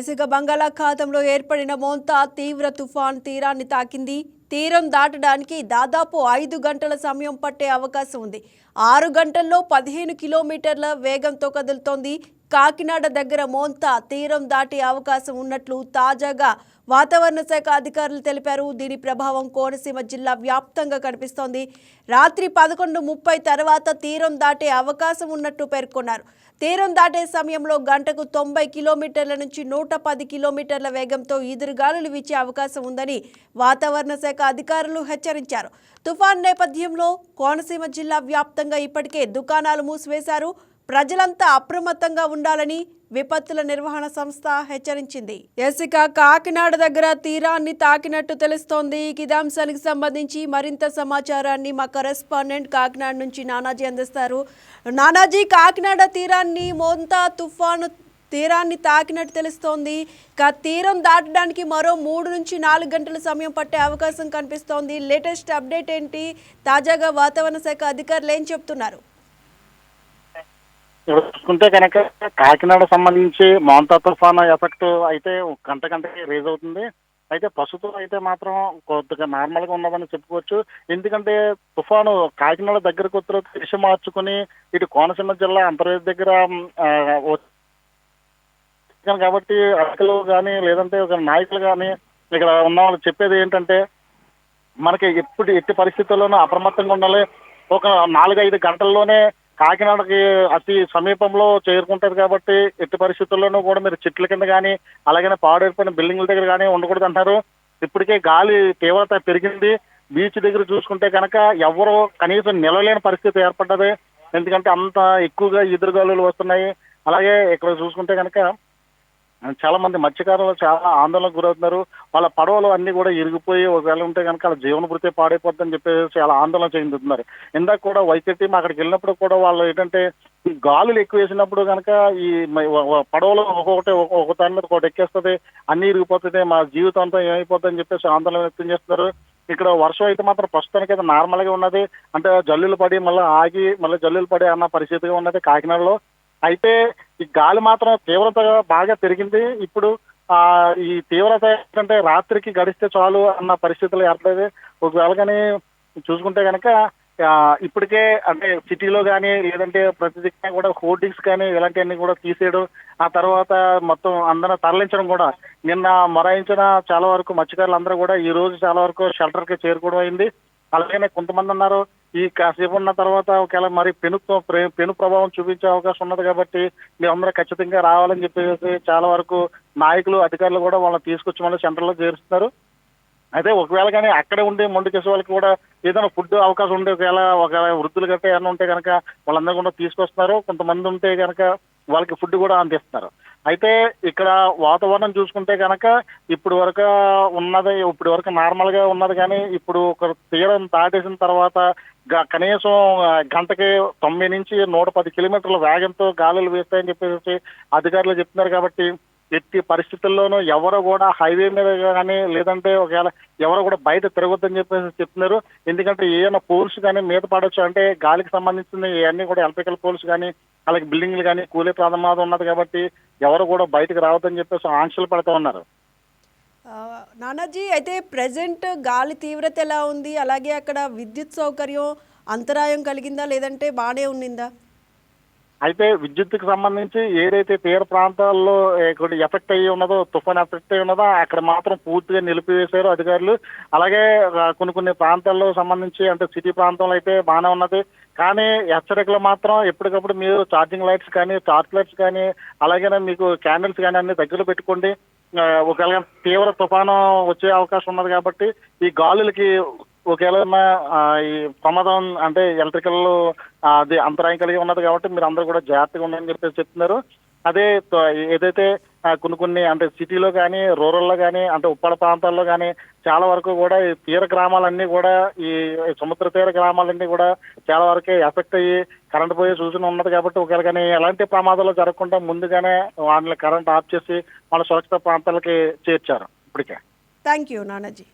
ఐసిక బంగాళాఖాతంలో ఏర్పడిన మోంతా తీవ్ర తుఫాన్ తీరాన్ని తాకింది. తీరం దాటడానికి దాదాపు ఐదు గంటల సమయం పట్టే అవకాశం ఉంది. ఆరు గంటల్లో పదిహేను కిలోమీటర్ల వేగంతో కదులుతోంది కాకినాడ దగ్గర మోంతా తీరం దాటే అవకాశం ఉన్నట్లు తాజాగా వాతావరణ శాఖ అధికారులు తెలిపారు. దీని ప్రభావం కోనసీమ జిల్లా వ్యాప్తంగా కనిపిస్తోంది. రాత్రి పదకొండు ముప్పై తర్వాత తీరం దాటే అవకాశం ఉన్నట్టు పేర్కొన్నారు. తీరం దాటే సమయంలో గంటకు తొంభై కిలోమీటర్ల నుంచి నూట పది కిలోమీటర్ల వేగంతో ఈదురుగాలులు వీచే అవకాశం ఉందని వాతావరణ శాఖ అధికారులు హెచ్చరించారు. తుఫాన్ నేపథ్యంలో కోనసీమ జిల్లా వ్యాప్తంగా ఇప్పటికే దుకాణాలు మూసివేశారు. ప్రజలంతా అప్రమత్తంగా ఉండాలని విపత్తుల నిర్వహణ సంస్థ హెచ్చరించింది. ఎసిక కాకినాడ దగ్గర తీరాన్ని తాకినట్టు తెలుస్తోంది. కిదాంశానికి సంబంధించి మరింత సమాచారాన్ని మా కరెస్పాండెంట్ కాకినాడ నుంచి నానాజీ అందిస్తారు. నానాజీ కాకినాడ తీరాన్ని మోంతా తుఫాను తీరాన్ని తాకినట్టు తెలుస్తోంది. ఇక తీరం దాటడానికి మరో మూడు నుంచి నాలుగు గంటల సమయం పట్టే అవకాశం కనిపిస్తోంది. లేటెస్ట్ అప్డేట్ ఏంటి? తాజాగా వాతావరణ శాఖ అధికారులు ఏం చెప్తున్నారు? ఇక్కడ చూసుకుంటే కనుక కాకినాడ సంబంధించి మౌంతా తుఫాన్ ఎఫెక్ట్ అయితే గంట గంటకి రేజ్ అవుతుంది. అయితే ప్రస్తుతం అయితే మాత్రం కొద్దిగా నార్మల్గా ఉన్నదని చెప్పుకోవచ్చు. ఎందుకంటే తుఫాను కాకినాడ దగ్గరకు వచ్చిన దిశ మార్చుకుని ఇటు కోనసీమ జిల్లా అంతర్వేది దగ్గర కాబట్టి అధికారులు కానీ లేదంటే ఒక నాయకులు కానీ ఇక్కడ ఉన్న వాళ్ళు చెప్పేది ఏంటంటే మనకి ఎప్పుడు ఎట్టి పరిస్థితుల్లోనూ అప్రమత్తంగా ఉండాలి. ఒక నాలుగైదు గంటల్లోనే కాకినాడకి అతి సమీపంలో చేరుకుంటది కాబట్టి ఎట్టి పరిస్థితుల్లోనూ కూడా మీరు చెట్ల కింద కానీ అలాగనే పాడైపోయిన బిల్డింగ్ల దగ్గర కానీ ఉండకూడదు అంటారు ఇప్పటికే గాలి తీవ్రత పెరిగింది. బీచ్ దగ్గర చూసుకుంటే కనుక ఎవరు కనీసం నిలలేని పరిస్థితి ఏర్పడ్డది. ఎందుకంటే అంత ఎక్కువగా ఎదురుగాలులు వస్తున్నాయి. అలాగే ఇక్కడ చూసుకుంటే కనుక చాలా మంది మత్స్యకారులు చాలా ఆందోళనకు గురవుతున్నారు. వాళ్ళ పడవలు అన్ని కూడా ఇరిగిపోయి ఒకవేళ ఉంటే కనుక వాళ్ళ జీవన వృత్తి పాడైపోద్దని చెప్పేసి చాలా ఆందోళన చెందుతున్నారు. ఇందాక కూడా వైద్య టీం అక్కడికి వెళ్ళినప్పుడు కూడా వాళ్ళు ఏంటంటే ఈ గాలులు ఎక్కువ వేసినప్పుడు కనుక ఈ పడవలు ఒక్కొక్కటి ఒక్కొక్క- దాని మీద ఒకటి ఎక్కేస్తుంది అన్ని ఇరిగిపోతుంది మా జీవితం అంతా ఏమైపోతుందని చెప్పేసి ఆందోళన వ్యక్తం చేస్తున్నారు. ఇక్కడ వర్షం అయితే మాత్రం ప్రస్తుతానికి అయితే నార్మల్గా ఉన్నది. అంటే జల్లులు పడి మళ్ళీ ఆగి మళ్ళీ జల్లులు పడి అన్న పరిస్థితిగా ఉన్నది కాకినాడలో. అయితే ఈ గాలి మాత్రం తీవ్రత బాగా పెరిగింది. ఇప్పుడు ఆ ఈ తీవ్రత ఏంటంటే రాత్రికి గడిస్తే చాలు అన్న పరిస్థితులు ఏర్పడేది. ఒకవేళ కానీ చూసుకుంటే కనుక ఇప్పటికే అంటే సిటీలో కానీ లేదంటే ప్రతి కూడా హోర్డింగ్స్ కానీ ఇలాంటివన్నీ కూడా తీసేయడం ఆ తర్వాత మొత్తం అందరం తరలించడం కూడా. నిన్న మొరాయించిన చాలా వరకు మత్స్యకారులు అందరూ కూడా ఈ రోజు చాలా వరకు షెల్టర్కి చేరుకోవడం అయింది. అలాగనే కొంతమంది ఉన్నారు ఈ కాసేపు ఉన్న తర్వాత ఒకవేళ మరి పెను పెను ప్రభావం చూపించే అవకాశం ఉన్నది కాబట్టి మీరందరూ ఖచ్చితంగా రావాలని చెప్పేసి చాలా వరకు నాయకులు అధికారులు కూడా వాళ్ళని తీసుకొచ్చి మళ్ళీ సెంటర్లో చేరుస్తున్నారు. అయితే ఒకవేళ కానీ అక్కడే ఉండి మొండి చేసే వాళ్ళకి కూడా ఏదైనా ఫుడ్ అవకాశం ఉండే ఒకవేళ ఒకవేళ వృద్ధులు గట్రా ఏమైనా ఉంటే కనుక వాళ్ళందరూ కూడా తీసుకొస్తున్నారు. కొంతమంది ఉంటే కనుక వాళ్ళకి ఫుడ్ కూడా అందిస్తున్నారు. అయితే ఇక్కడ వాతావరణం చూసుకుంటే కనుక ఇప్పుడు వరకు ఉన్నది ఇప్పుడు వరకు నార్మల్గా ఉన్నది కానీ ఇప్పుడు ఒక తీరం దాటేసిన తర్వాత గ- కనీసం గంటకి తొంభై నుంచి నూట పది కిలోమీటర్ల వేగంతో గాలులు వీస్తాయని చెప్పేసి అధికారులు చెప్తున్నారు కాబట్టి ఎట్టి పరిస్థితుల్లోనూ ఎవరు కూడా హైవే మీద కానీ లేదంటే ఒకవేళ ఎవరు కూడా బయట తిరగొద్దని చెప్పేసి చెప్తున్నారు. ఎందుకంటే ఏమైనా పోల్స్ కానీ మీద పడవచ్చు అంటే గాలికి సంబంధించిన ఇవన్నీ కూడా ఎలక్ట్రికల్ పోల్స్ కానీ అలాగే బిల్డింగ్లు కానీ కూలే ప్రమాదం ఉన్నది కాబట్టి ఎవరు కూడా బయటకు రావద్దని చెప్పేసి ఆంక్షలు పడుతూ ఉన్నారు. నానాజీ అయితే ప్రజెంట్ గాలి తీవ్రత ఎలా ఉంది? అలాగే అక్కడ విద్యుత్ సౌకర్యం అంతరాయం కలిగిందా? లేదంటే బాగానే ఉన్నిందా అయితే విద్యుత్తుకు సంబంధించి ఏదైతే తీర ప్రాంతాల్లో కొన్ని ఎఫెక్ట్ అయ్యి ఉన్నదో తుఫాన్ ఎఫెక్ట్ అయ్యి ఉన్నదో అక్కడ మాత్రం పూర్తిగా నిలిపివేశారు అధికారులు. అలాగే కొన్ని కొన్ని ప్రాంతాల్లో సంబంధించి అంటే సిటీ ప్రాంతంలో అయితే బాగానే ఉన్నది. కానీ హెచ్చరికలు మాత్రం ఎప్పటికప్పుడు మీరు ఛార్జింగ్ లైట్స్ కానీ టార్చ్ లైట్స్ కానీ అలాగే మీకు క్యాండిల్స్ కానీ అన్ని దగ్గర పెట్టుకోండి. ఒకవేళ తీవ్ర తుఫాను వచ్చే అవకాశం ఉన్నది కాబట్టి ఈ గాలులకి ఒకవేళ ఏమన్నా, ఈ ప్రమాదం అంటే ఎలక్ట్రికల్ అది అంతరాయం కలిగి ఉన్నది కాబట్టి మీరు అందరూ కూడా జాగ్రత్తగా ఉందని చెప్పేసి చెప్తున్నారు. అదే ఏదైతే కొన్ని కొన్ని అంటే సిటీలో కానీ రూరల్లో కానీ అంటే ఉప్పడ ప్రాంతాల్లో కానీ చాలా వరకు కూడా ఈ తీర గ్రామాలన్నీ కూడా ఈ సముద్ర తీర గ్రామాలన్నీ కూడా చాలా వరకు ఎఫెక్ట్ అయ్యి కరెంట్ పోయే సూచన ఉన్నది కాబట్టి ఒకవేళ కానీ ఎలాంటి ప్రమాదాలు జరగకుండా ముందుగానే వాళ్ళని కరెంట్ ఆఫ్ చేసి మన సురక్షిత ప్రాంతాలకి చేర్చారు. ఇప్పటికే. Thank you Nanaji.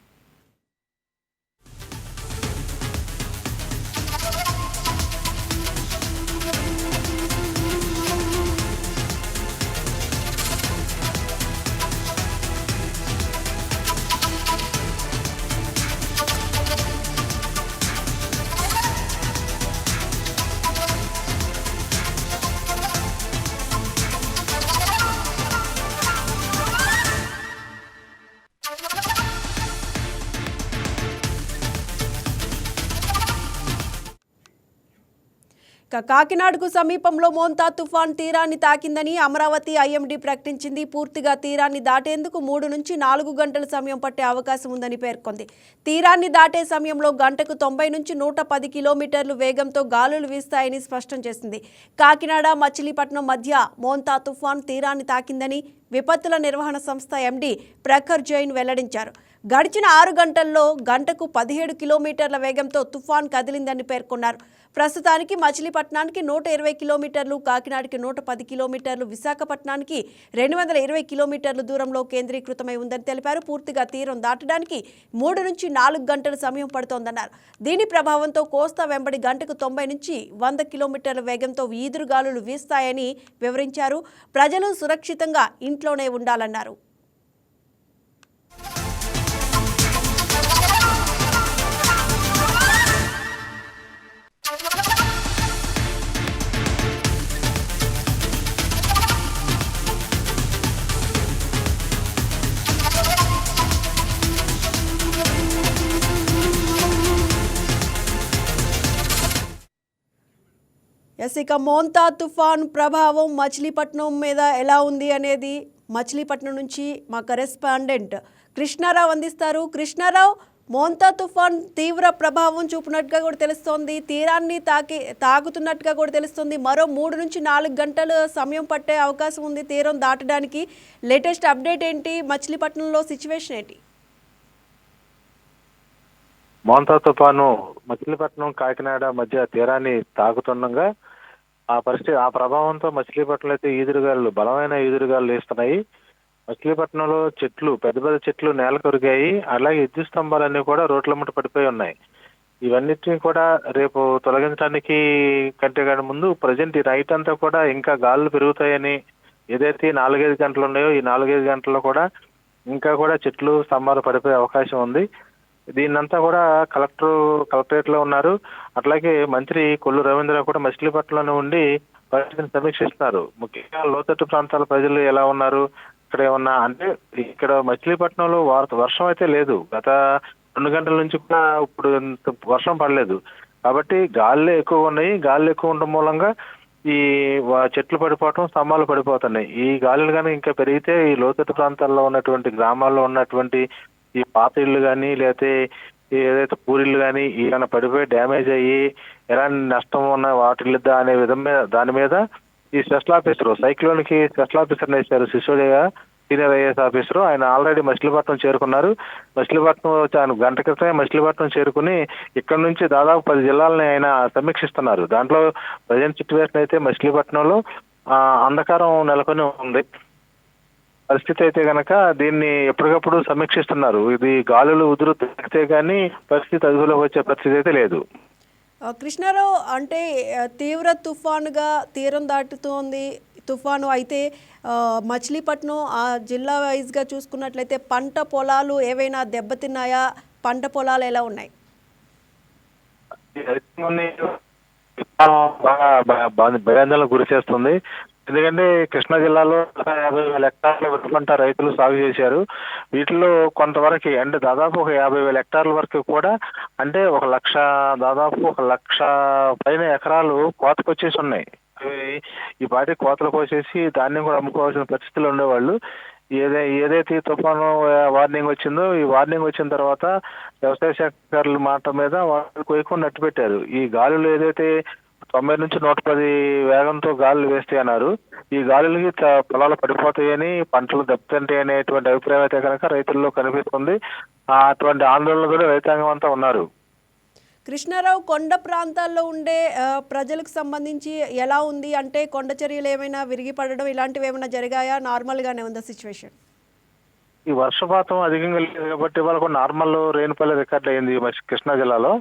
ఇక కాకినాడకు సమీపంలో మోంతా తుఫాన్ తీరాన్ని తాకిందని అమరావతి ఐఎండీ ప్రకటించింది. పూర్తిగా తీరాన్ని దాటేందుకు మూడు నుంచి నాలుగు గంటల సమయం పట్టే అవకాశం ఉందని పేర్కొంది. తీరాన్ని దాటే సమయంలో గంటకు తొంభై నుంచి నూట పది కిలోమీటర్లు వేగంతో గాలులు వీస్తాయని స్పష్టం చేసింది. కాకినాడ మచిలీపట్నం మధ్య మోంతా తుఫాన్ తీరాన్ని తాకిందని విపత్తుల నిర్వహణ సంస్థ ఎండీ ప్రఖర్ జైన్ వెల్లడించారు. గడిచిన ఆరు గంటల్లో గంటకు పదిహేడు కిలోమీటర్ల వేగంతో తుఫాన్ కదిలిందని పేర్కొన్నారు. ప్రస్తుతానికి మచిలీపట్నానికి నూట ఇరవై కిలోమీటర్లు కాకినాడకి నూట పది కిలోమీటర్లు విశాఖపట్నానికి రెండు వందల ఇరవై కిలోమీటర్ల దూరంలో కేంద్రీకృతమై ఉందని తెలిపారు. పూర్తిగా తీరం దాటడానికి మూడు నుంచి నాలుగు గంటల సమయం పడుతోందన్నారు. దీని ప్రభావంతో కోస్తా వెంబడి గంటకు తొంభై నుంచి వంద కిలోమీటర్ల వేగంతో ఈదురుగాలులు వీస్తాయని వివరించారు. ప్రజలు సురక్షితంగా ఇంట్లోనే ఉండాలన్నారు. ఎస్ ఇక మోంతా తుఫాన్ ప్రభావం మచిలీపట్నం మీద ఎలా ఉంది అనేది మచిలీపట్నం నుంచి మా కరెస్పాండెంట్ కృష్ణారావు అందిస్తారు. కృష్ణారావు మోంతా తుఫాన్ తీవ్ర ప్రభావం చూపినట్టుగా కూడా తెలుస్తోంది. తీరాన్ని తాకి తాకుతున్నట్టుగా కూడా తెలుస్తుంది. మరో మూడు నుంచి నాలుగు గంటలు సమయం పట్టే అవకాశం ఉంది తీరం దాటడానికి. లేటెస్ట్ అప్డేట్ ఏంటి? మచిలీపట్నంలో సిచ్యువేషన్ ఏంటి? మోంతా తుఫాను మచిలీపట్నం కాకినాడ మధ్య తీరాన్ని తాకుతుండగా ఆ పరిస్థితి ఆ ప్రభావంతో మచిలీపట్నంలో అయితే ఈదురుగాలు బలమైన ఈదురుగాలు వేస్తున్నాయి మచిలీపట్నంలో చెట్లు పెద్ద పెద్ద చెట్లు నేల కొరిగాయి. అలాగే విద్యుత్ స్తంభాలన్నీ కూడా రోడ్ల ముట్ట పడిపోయి ఉన్నాయి. ఇవన్నిటిని కూడా రేపు తొలగించడానికి కంటే కానీ ముందు ప్రజెంట్ ఈ నైట్ అంతా కూడా ఇంకా గాలులు పెరుగుతాయని ఏదైతే నాలుగైదు గంటలు ఉన్నాయో ఈ నాలుగైదు గంటల్లో కూడా ఇంకా కూడా చెట్లు స్తంభాలు పడిపోయే అవకాశం ఉంది. దీన్నంతా కూడా కలెక్టర్ కలెక్టరేట్లో ఉన్నారు. అట్లాగే మంత్రి కొల్లు రవీంద్ర కూడా మచిలీపట్నంలోనే ఉండి పరిస్థితిని సమీక్షిస్తున్నారు ముఖ్యంగా లోతట్టు ప్రాంతాల ప్రజలు ఎలా ఉన్నారు? ఇక్కడ ఏమన్నా అంటే ఇక్కడ మచిలీపట్నంలో వార్త వర్షం అయితే లేదు. గత రెండు గంటల నుంచి కూడా ఇప్పుడు వర్షం పడలేదు. కాబట్టి గాలులే ఎక్కువ ఉన్నాయి. గాలులు ఎక్కువ ఉండడం మూలంగా ఈ చెట్లు పడిపోవటం స్తంభాలు పడిపోతున్నాయి. ఈ గాలులు కానీ ఇంకా పెరిగితే ఈ లోతట్టు ప్రాంతాల్లో ఉన్నటువంటి గ్రామాల్లో ఉన్నటువంటి ఈ పాత ఇళ్ళు కానీ లేకపోతే ఏదైతే పూరిళ్ళు కానీ ఏమైనా పడిపోయి డ్యామేజ్ అయ్యి ఎలాంటి నష్టం ఉన్న వాటిల్లుద్దా అనే విధం మీద దాని మీద ఈ స్పెషల్ ఆఫీసర్ సైక్లోన్కి స్పెషల్ ఆఫీసర్ వేశారు సిసోడియా సీనియర్ ఐఏఎస్ ఆఫీసర్. ఆయన ఆల్రెడీ మచిలీపట్నం చేరుకున్నారు. మచిలీపట్నం ఆయన గంట క్రితమే మచిలీపట్నం చేరుకుని ఇక్కడ నుంచి దాదాపు పది జిల్లాలని ఆయన సమీక్షిస్తున్నారు. దాంట్లో ప్రజెంట్ సిచ్యువేషన్ అయితే మచిలీపట్నంలో అంధకారం నెలకొని ఉంది. పరిస్థితి అయితే గనక దీన్ని ఎప్పటికప్పుడు సమీక్షిస్తున్నారు. ఇది గాలులు ఉదురు తగ్గితే గానీ పరిస్థితి అదుపులోకి వచ్చే పరిస్థితి అయితే లేదు. కృష్ణారావు అంటే తీవ్ర తుఫానుగా తీరం దాటుతోంది. తుఫాను అయితే మచిలీపట్నం ఆ జిల్లా వైజ్గా చూసుకున్నట్లయితే పంట పొలాలు ఏవైనా దెబ్బతిన్నాయా? పంట పొలాలు ఎలా ఉన్నాయి? భయాందోళనకు గురి చేస్తుంది. ఎందుకంటే కృష్ణా జిల్లాలో యాభై వేల హెక్టార్ల వరి పంట రైతులు సాగు చేశారు. వీటిలో కొంతవరకు అంటే దాదాపు ఒక యాభై వేల హెక్టార్ల వరకు కూడా అంటే ఒక లక్ష దాదాపు ఒక లక్ష పైన ఎకరాలు కోతకొచ్చేసి ఉన్నాయి. ఈ పాటి కోతలు కోసేసి ధాన్యం కూడా అమ్ముకోవాల్సిన పరిస్థితులు ఉండేవాళ్ళు. ఏదై ఏదైతే తుఫాను వార్నింగ్ వచ్చిందో ఈ వార్నింగ్ వచ్చిన తర్వాత వ్యవసాయ శాఖల మాట మీద వాళ్ళు కోయకుండా నట్టు పెట్టారు. ఈ గాలులు ఏదైతే తొంభై నుంచి నూట పది వేగంతో గాలులు వేస్తాయి అన్నారు. ఈ గాలులకి పొలాలు పడిపోతాయని పంటలు దెబ్బతింటాయి అనేటువంటి అభిప్రాయం అయితే కనుక రైతుల్లో కనిపిస్తుంది. అటువంటి ఆందోళన కూడా రైతాంగం అంతా ఉన్నారు. కృష్ణారావు కొండ ప్రాంతాల్లో ఉండే ప్రజలకు సంబంధించి ఎలా ఉంది? అంటే కొండ చర్యలు ఏమైనా విరిగిపడడం ఇలాంటివి ఏమైనా జరిగాయా? నార్మల్గానే ఉందా సిచ్యువేషన్ ఈ వర్షపాతం అధికంగా లేదు కాబట్టి కూడా నార్మల్ రెయిన్ఫాల్ రికార్డ్ అయింది కృష్ణా జిల్లాలో.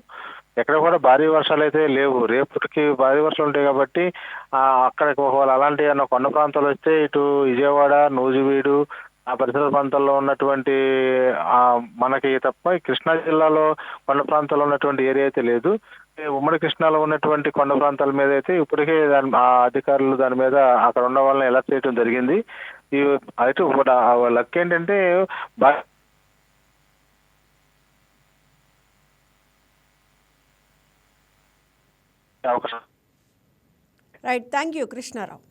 ఎక్కడ కూడా భారీ వర్షాలు అయితే లేవు. రేపటికి భారీ వర్షాలు ఉంటాయి కాబట్టి అక్కడికి ఒకవేళ అలాంటి ఏమైనా కొండ ప్రాంతాలు వస్తే ఇటు విజయవాడ నూజివీడు ఆ పరిసర ప్రాంతాల్లో ఉన్నటువంటి మనకి తప్ప కృష్ణా జిల్లాలో కొండ ప్రాంతాల్లో ఉన్నటువంటి ఏరియా అయితే లేదు. ఉమ్మడి కృష్ణాలో ఉన్నటువంటి కొండ ప్రాంతాల మీద అయితే ఇప్పటికే దాని ఆ అధికారులు దాని మీద అక్కడ ఉన్న వాళ్ళని అలర్ట్ చేయడం జరిగింది. అయితే లక్ ఏంటంటే అవకాశం. Right thank you Krishnarao